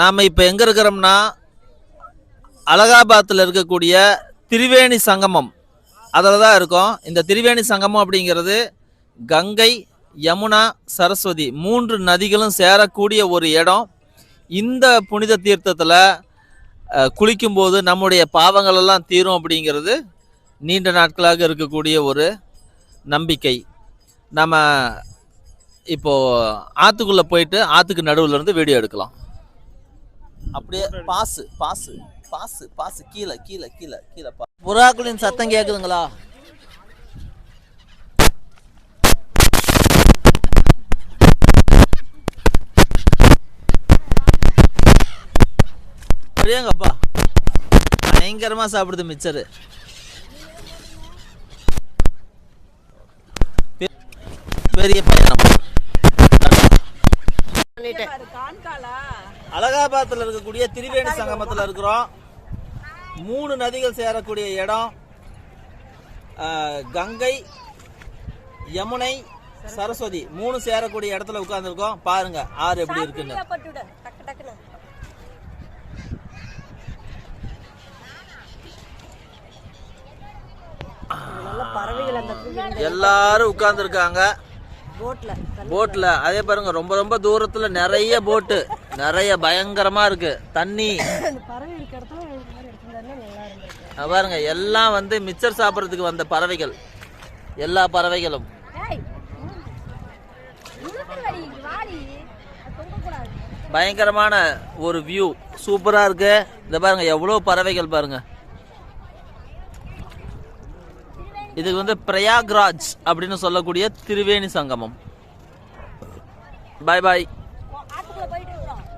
நாம் இப்போ எங்கே இருக்கிறோம்னா அலகாபாத்தில் இருக்கக்கூடிய திரிவேணி சங்கமம். அதில் தான் இருக்கோம். இந்த திரிவேணி சங்கமம் அப்படிங்கிறது கங்கை யமுனா சரஸ்வதி மூன்று நதிகளும் சேரக்கூடிய ஒரு இடம். இந்த புனித தீர்த்தத்தில் குளிக்கும்போது நம்முடைய பாவங்கள் எல்லாம் தீரும் அப்படிங்கிறது நீண்ட நாட்களாக இருக்கக்கூடிய ஒரு நம்பிக்கை. நம்ம இப்போது ஆற்றுக்குள்ளே போயிட்டு ஆற்றுக்கு நடுவில் இருந்து வீடியோ எடுக்கலாம். அப்படியே பாசு பாசு பாசு பாசு. கீழே கீழே கீழே கீழே பா. புறாக்களின் சத்தம் கேக்குதுங்களா? அப்படியேங்கப்பா பயங்கரமா சாப்பிடுது மிச்சரு. பெரிய பயணம் அலகாபாத்தில் இருக்கக்கூடிய திரிவேணி சங்கமத்தில் இருக்கிறோம். மூணு நதிகள் சேரக்கூடிய இடம். கங்கை யமுனை சரஸ்வதி. மூணு சேரக்கூடிய இடத்துல உட்கார்ந்துருக்கோம். பாருங்க ஆறு எப்படி இருக்குன்னு. எல்லாரும் உட்கார்ந்துருக்காங்க. போட்ல போட்ல அதே பாருங்க ரொம்ப ரொம்ப தூரத்துல நிறைய போட்டு நிறைய பயங்கரமா இருக்கு. தண்ணி. பாருங்க எல்லாம் வந்து மிச்சர் சாப்பிட்றதுக்கு வந்த பறவைகள். எல்லா பறவைகளும். பயங்கரமான ஒரு வியூ சூப்பரா இருக்கு. இந்த பாருங்க எவ்வளவு பறவைகள் பாருங்க. இதுக்கு வந்து பிரயாக்ராஜ் அப்படின்னு சொல்லக்கூடிய திரிவேணி சங்கமம். பாய் பாய்